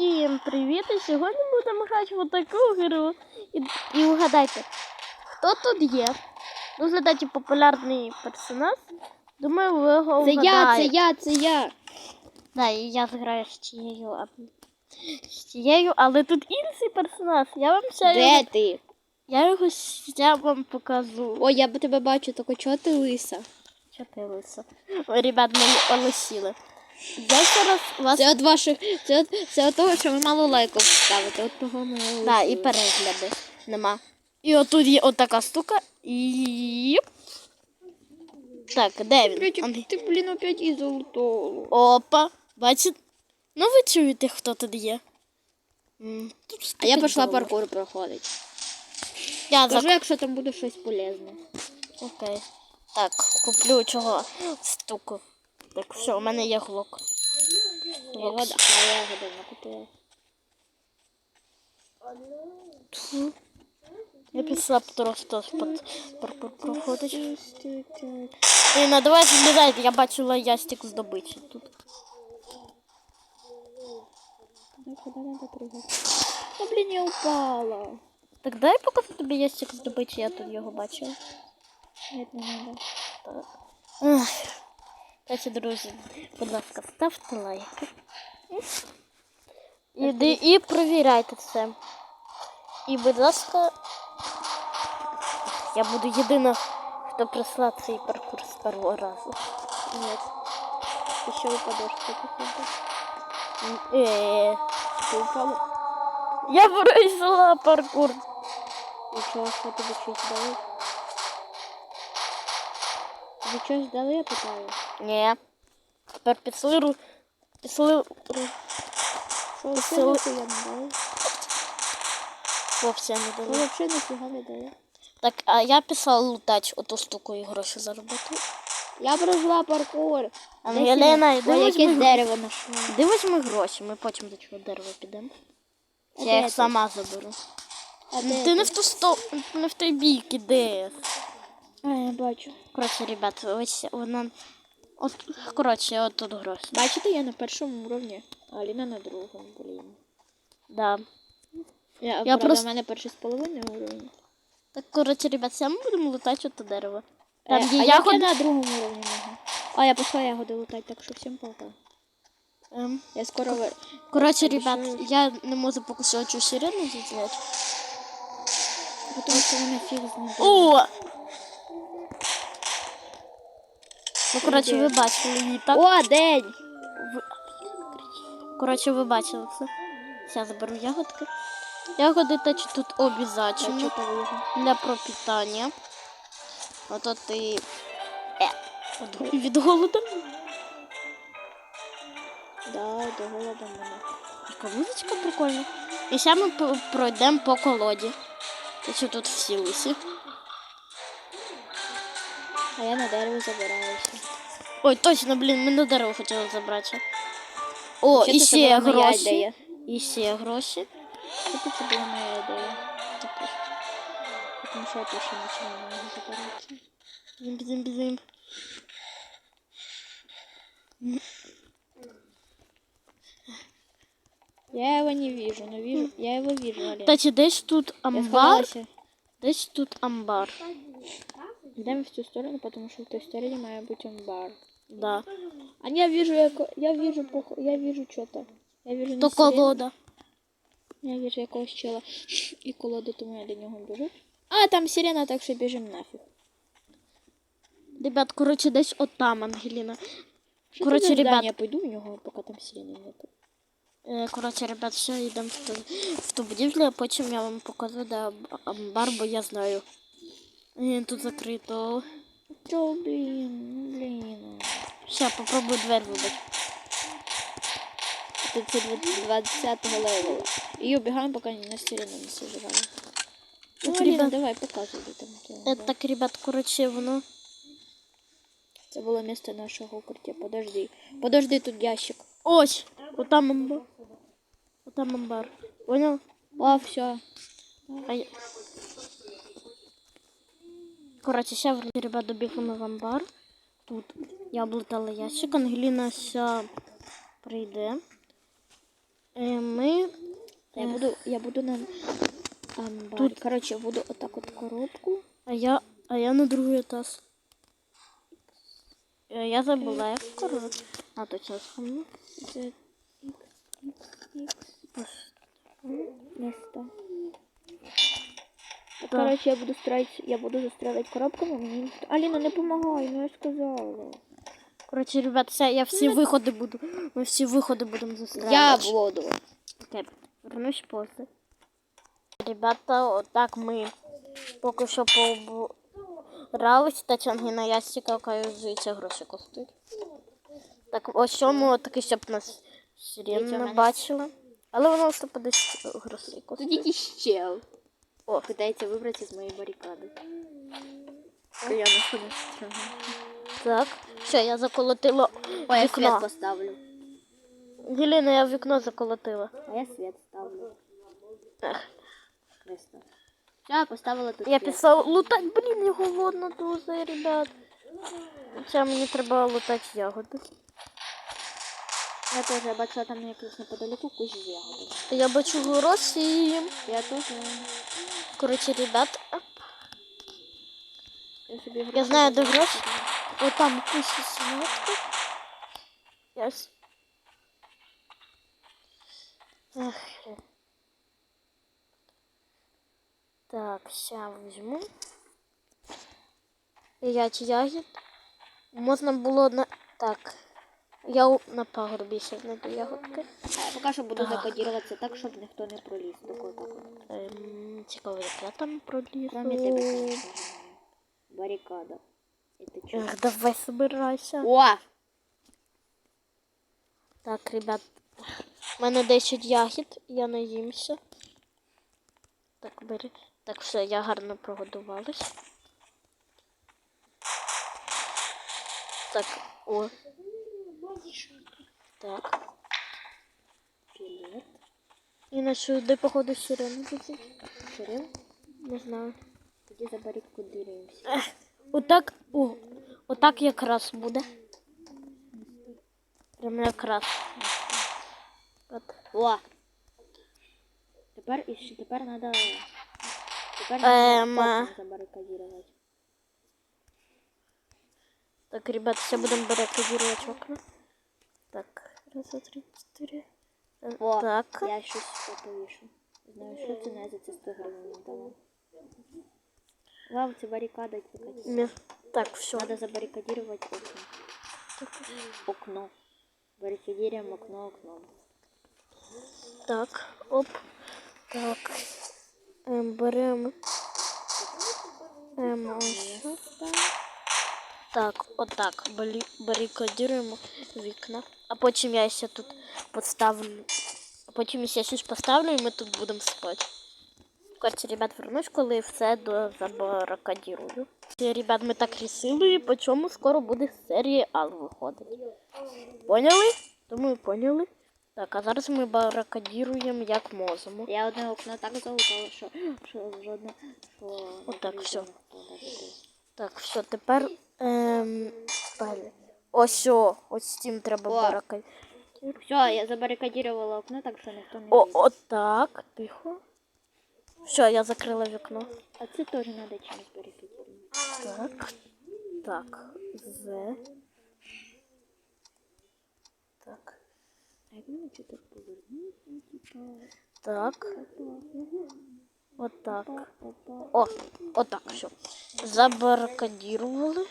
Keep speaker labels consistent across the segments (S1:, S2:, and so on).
S1: Всім привіт! І сьогодні будемо грати в таку гру. І, і угадайте, хто тут є? Ну, згадайте популярний персонаж. Думаю, ви його
S2: Це я, це я, це я.
S1: Да, і я зграю з тією, а з тією, але тут інший персонаж. Я вам ще
S2: Де
S1: його,
S2: ти?
S1: я його ще вам покажу.
S2: О, я б тебе бачу, тільки чого ти лиса?
S1: Що ти лисо? Ой, ребят, ми олесіли. Я зараз вас
S2: Це от ваших, це це от того, що ви мало лайків ставите. От того ми
S1: Да, і перегляди нема. І отут є отака штука. І. Так, де він? Андрій.
S2: Ти, блін, опять із золотого.
S1: Опа. Бачите? Ну ви чуєте, хто тут є. М,
S2: А я пішла паркур проходити.
S1: Я
S2: Кажу,
S1: за...
S2: якщо там буде щось полезне.
S1: Окей. Так, куплю чого штуку. Так, все, у мене є глок.
S2: Я а я його давно
S1: Я пішла просто проходить. І на давайте злізайте, я бачила ястик з добичі тут.
S2: Ну? Ну, блін, я упала.
S1: Так дай покажу тобі ястик з добичі, я тут його бачила.
S2: Ні, не надо.
S1: Так. Дайте, друзі, будь ласка, ставте лайки. І, ди- і провіряйте це. І, будь ласка, я буду єдина, хто прийшла цей паркур з першого разу.
S2: Ні. Ще походу.
S1: Е,
S2: Ти упала?
S1: Я пройшла паркур.
S2: І чого, що тобі щось дали? Тобі щось дали, я питаю?
S1: Ні. Тепер пішли ру. Пішли ру.
S2: Що,
S1: Ти
S2: ніфіга не дали?
S1: Хлопці, я не
S2: Ну,
S1: дали.
S2: взагалі ніфіга не дали.
S1: Так, а я писала лутач оту штуку і гроші заробити.
S2: Я пройшла паркур.
S1: Ангеліна,
S2: Ой,
S1: іди
S2: якесь дерево знайшла.
S1: іди візьми гроші, ми потім до цього дерева підемо. Я їх сама заберу.
S2: А де
S1: Ти не в ту сто... не в той бік іди.
S2: А, я бачу.
S1: Коротше, ребят, ось вона. От, коротше, от тут гроші.
S2: Бачите, я на першому уровні, а Аліна на другому, блін.
S1: Да.
S2: Я,
S1: Я
S2: правда,
S1: просто-
S2: в мене перший з половиною уровень.
S1: Так, коротше, ребят, все ми будемо лутати от дерево. Там
S2: Е, а я
S1: ягоди.
S2: на другому уровні можу? А, я пішла ягоди лутати, так що всім пока.
S1: Ем,
S2: Я скоро вер...
S1: Коротше, ребят, я не можу поки що цю сирену зізнати.
S2: Тому що вона фіг знає.
S1: О! Ну, коротше, ви бачили її, так?
S2: О, день!
S1: Коротше, ви бачили це. Зараз заберу ягодки. Ягоди теж тут
S2: Я
S1: обов'язково для пропитання. Ото ти. Е, від голоду.
S2: Да, до голода мене.
S1: Така музичка прикольна. І зараз ми пройдемо по колоді. Те, що тут всі лисі.
S2: А я на дерево забираюся.
S1: Ой, точно, блін, ми на дерево хотіли забрати. О, і ще гроші. І ще гроші.
S2: Це це була моя ідея. Тепер. Тому що я теж нічого не можу забирати.
S1: Бізим, бізим, бізим.
S2: Я его не вижу, но вижу. Я его вижу.
S1: Кстати, десь тут амбар. Десь тут амбар.
S2: Йдемо в цю сторону, потому що в той стороні має бути амбар.
S1: Да.
S2: А я вижу, яко... я вижу, я вижу что-то. Я вижу
S1: То колода.
S2: Я вижу якогось чела. І колоду, тому я до нього біжу. А, там сирена, так що біжимо нафіг.
S1: Ребят, коротше, десь отам, Ангеліна.
S2: Що за
S1: ребят.
S2: здання? пойду в нього, поки там сирени нету.
S1: Е, Коротше, ребят, все, йдемо в ту, в ту будівлю, а потім я вам покажу, де амбар, бо я знаю. Е, Тут закрито.
S2: Чо, блін, блін.
S1: Ще попробую двері вибити.
S2: Тут це 20-го левела. І убігаємо, поки на сирену не соживали. Ну,
S1: Так, ребят.
S2: давай, показуй, де там. амбар.
S1: Так, ребят, коротше, воно.
S2: Це було місце нашого укриття. Подожди. Подожди, тут ящик.
S1: Ось! Отам амбар. Отам амбар. Понял?
S2: А, все.
S1: А я... Коротше, ще ребят добігли в амбар. Тут я облутала ящик, Ангеліна ся прийде. Е, Ми
S2: я буду я буду на амбарі.
S1: Тут-
S2: Коротше, буду отак от коробку.
S1: А я, а я на другий етаж. Е, Я забула, як коротше. А то час помню.
S2: Z, X, X, X. Место. Короче, я буду строить, я буду застрелять коробками. Мені Аліна, не помагай, ну я ж сказала.
S1: Коротше, ребят, все, я всі виходи буду. Ми всі виходи будемо
S2: Я буду.
S1: Окей, вернусь после. Ребята, отак ми поки що побрались. Та чангіна ясіка, оказується, гроші коштують. Так, ось чому такий, щоб нас сирена
S2: мене-
S1: бачила. Але воно все по 10 грошей
S2: Тут
S1: коштує.
S2: якийсь чел. О, питається вибрати з моєї барикади. Я на що.
S1: Так, все, я заколотила
S2: О, я
S1: вікно.
S2: світ поставлю.
S1: Геліна, я вікно заколотила.
S2: А я світ ставлю.
S1: Ех.
S2: Все, я поставила тут
S1: Я
S2: світ.
S1: писала лутать, блін, його водно дуже, ребят. Хоча мені треба лутати ягоди.
S2: Я теж я бачила там якийсь неподалеку кущ з ягодами.
S1: Я бачу гроші.
S2: Я теж.
S1: Коротше, ребят,
S2: Я собі
S1: я знаю, де гроші. О, там куча сімейка. Я с... Ах, хрен. Так, ща візьму. П'ять ягід. Можна було на... Так. Я на пагорбі ще знайду ягодки.
S2: Поки що буду закодіруватися так, щоб ніхто не проліз.
S1: Ем, цікаво, як я там пролізу.
S2: Кроме тебе, конечно. Барикада. Это
S1: давай собирайся.
S2: О!
S1: Так, ребят, в мене 10 ягід, я наїмся. Так, бери. Так, все, я гарно прогодувалась. Так, о. Так.
S2: Привет.
S1: І на сюди, походу, летить.
S2: Кирил,
S1: Не знаю.
S2: тоді забарикадируємося.
S1: Ех, отак, о, отак якраз буде. Прям якраз. От.
S2: О! Тепер, і тепер надо... Тепер
S1: Ем,
S2: забарикадувати.
S1: Так, ребят, сейчас будем баррикадировать окна. Так, раз, два, три, четыре.
S2: О,
S1: Так.
S2: я щось повішу. Знаю, що це не за це 100 гривень дала. Вау, це барикада якась.
S1: Ме- Так, все.
S2: Надо забаррикадировать окно. Окно. Баррикадируем окно окном.
S1: Так, оп. Так. Ем, беремо. Ем, ось. Так, отак. Барикадируємо вікна. А потім я ще тут поставлю. А потім я щось поставлю і ми тут будемо спати. Короче, ребят, вернусь, коли все до забаракадірую. Ребят, ми так рішили, по чому скоро буде серіал виходити. Поняли? Думаю, поняли. Так, а зараз ми баракадіруємо як можемо.
S2: Я одне окно так залутала, що, що жодне, що...
S1: Отак,
S2: закрив.
S1: Так, все, тепер. Ем. Ось о, ось з цим треба
S2: О.
S1: баракадірувати.
S2: Все, я забаррикадировала окно, так що ніхто не
S1: О,
S2: лізе.
S1: отак, тихо. Все, я закрила вікно.
S2: А це теж треба чимось баррикадировать.
S1: Так. Так. З. Так.
S2: А як мені це так повернути? Ну, типа,
S1: Так. Отак. О, отак, все. Забаракадірували.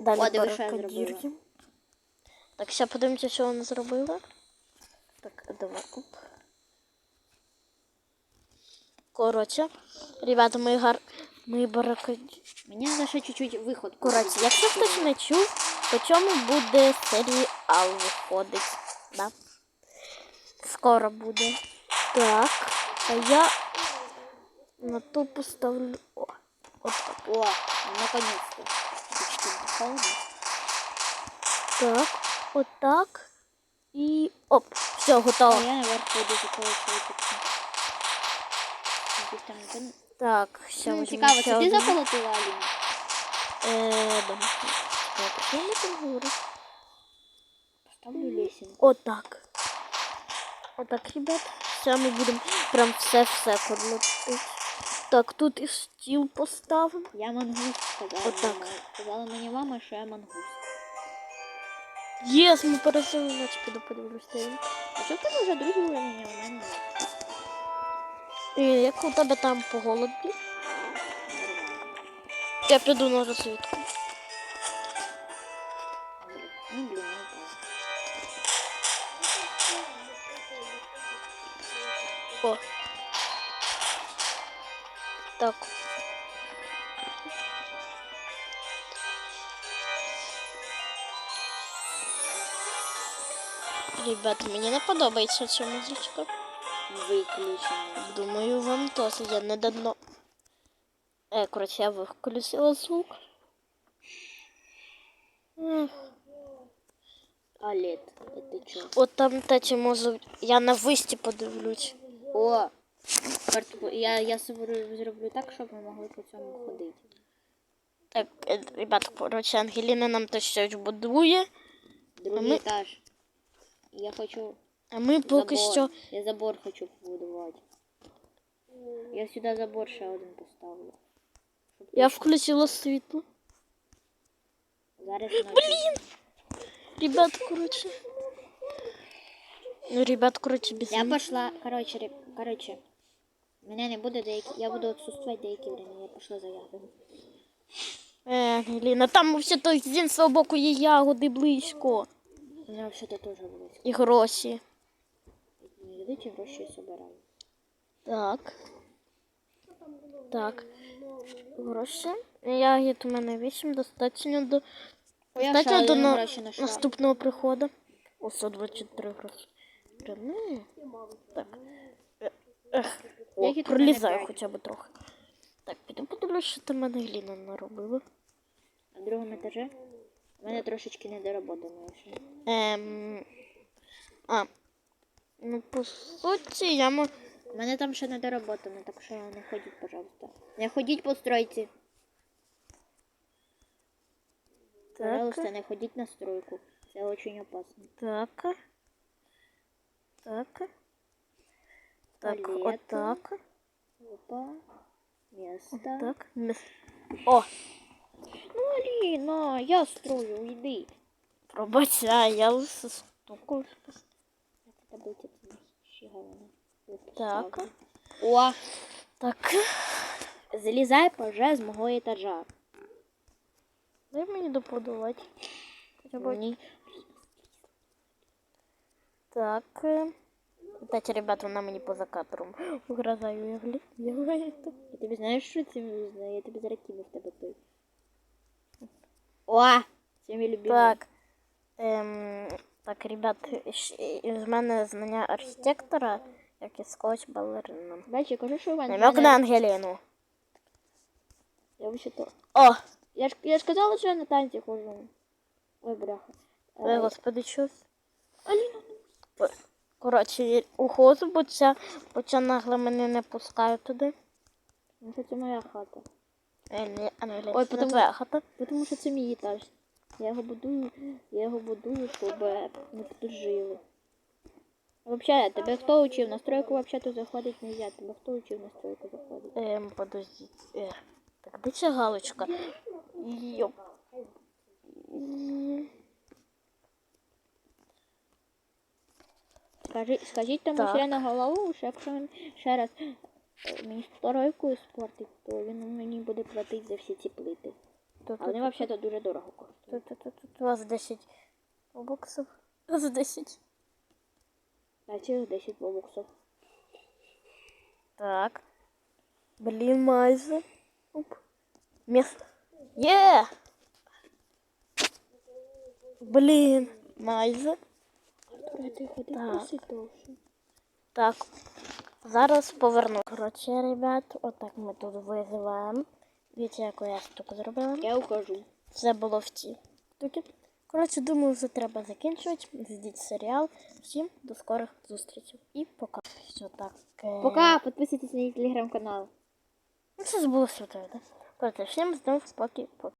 S1: Далі
S2: О, диви, що я
S1: баракадіруємо.
S2: зробила.
S1: Так, ще подивимося, що вона зробила. Так, давай оп. Коротше, ребята, ми гар... Ми баракаді...
S2: Мені треба ще чуть-чуть виход.
S1: Коротше, якщо хтось не чув, по чому буде серіал виходить. Да? Скоро буде. Так. А я на то поставлю. О, от так.
S2: О, наконец-то. Чуть-чуть холодно.
S1: Так, отак. І оп, все,
S2: А
S1: готово.
S2: я наверх пойду заколочувати окно. Якийсь там ніхто не-
S1: Так, ще
S2: Ну,
S1: візьму
S2: Цікаво,
S1: ще
S2: це ти
S1: одну.
S2: заколотила, Аліна?
S1: Е, да. Так, що я там говорю?
S2: Поставлю лесенку.
S1: Отак. Отак, ребят. все, ми будемо прям все-все кодлотити. Так, тут і стіл поставимо.
S2: Я мангуст сказала.
S1: Отак.
S2: мама. Сказала мені мама, що я мангуст.
S1: Єс, ми переселилися, до подивлюся.
S2: А що ти вже другий уровень, а у мене?
S1: І як у тебе там по голоді? Я піду на розвідку. Ребята, мені не подобається ця музичка.
S2: Виключено.
S1: Думаю, вам теж я не давно. Е, коротше, я виключила звук. Ех,
S2: Алет, це чо?
S1: От там тече може. Я на висті подивлюсь.
S2: О! Я, я собі зроблю так, щоб ми могли по цьому ходити.
S1: Так, е, ребята, коротше, Ангеліна нам то щось будує,
S2: Другий
S1: ми-
S2: етаж. Я хочу
S1: а ми поки
S2: забор.
S1: що.
S2: Я забор хочу побудувати. Я сюди забор ще один поставлю. Щоб
S1: Я включила світло.
S2: Зараз Блін!
S1: Ребят, коротше. Ну, ребят, коротше, без
S2: Я пошла, короче, реб- короче, мене не буде деякі, я буду відсутствувати деяке время, я пішла за ягодами.
S1: Е, Ангеліна, там взагалі з іншого боку є ягоди близько.
S2: Мене взагалі теж близько.
S1: І гроші.
S2: І гроші собираю.
S1: Так. Так. Гроші. Ягід у мене 8, достатньо до,
S2: О,
S1: достатньо до на, наступного приходу. О, 124 гроші. Ну, так. Е, Ех, о, пролізаю хоча б трохи. Так, піду подивлюсь, що там мене Гліна наробила.
S2: На другому етажі у мене трошечки недоработано ще.
S1: Ем, а, ну, по суті, я мо...
S2: У мене там ще недоработано, так що не ходіть, пожалуйста. Не ходіть по стройці.
S1: Так,
S2: Пожалуйста, не ходіть на стройку. Це дуже опасно.
S1: так. Так. Так, отак.
S2: Опа. Место.
S1: Так. міс- О,
S2: Ну, Аліна, я строю, уйди.
S1: пробачай, я лише
S2: головне.
S1: Так.
S2: О,
S1: Так.
S2: залізай поже з мого етажа.
S1: Дай мені доподавати.
S2: Ні.
S1: Так. Кстати, ребят, вона мені поза кадром угрожаю, я гля- я
S2: тобі знаєш, що це знаю? Я тобі зараз кину в тебе той. О! Це мій.
S1: Так. Ем, так, ребят, з мене знання архітектора, як і скотч балерина.
S2: Бачиш, я кажу, що мене.
S1: Намек на Ангеліну.
S2: Я вообще то.
S1: О!
S2: Я ж, я ж казала, що я на танці ходжу. Ой, бляха.
S1: Ой,
S2: Е,
S1: господи, щось.
S2: Аліна.
S1: Коротше, уходу, бо ця, бо ця нагла мене не пускає туди.
S2: Ну, це моя хата. Ой, потому-
S1: твоя хата.
S2: Тому що це мій етаж. Я його будую, я його будую, щоб е, ми тут жили. Вообще, тебе хто учив? На стройку вообще тут заходить нельзя. Тебе хто учив на стройку заходить?
S1: Ем, подождіть. Е, так, де ця галочка? Йоп.
S2: Скажи, скажіть тому ще на голову, що якщо він ще раз мені стройку спортить, то він мені буде платити за всі ці плити.
S1: Тут,
S2: А вони взагалі дуже дорого коштують.
S1: тут, тут, тут, у вас 10 боксів. З 10.
S2: На цих 10 бобоксів.
S1: Так. Блін, майже. Оп. Міс... Є! Блін, майже.
S2: Артур, ти ходи
S1: Так.
S2: досить довше.
S1: Так, Зараз поверну. Коротше, ребят, отак ми тут визиваємо. Дивіться, яку я штуку зробила.
S2: Я ухожу.
S1: Це було в ті штуки. Коротше, думаю, вже треба закінчувати. Ждіть серіал. Всім до скорих зустрічей. І пока. Все так.
S2: Пока, підписуйтесь на мій телеграм-канал.
S1: Ну, це ж було сюди, так? Коротше, всім знов поки. поки.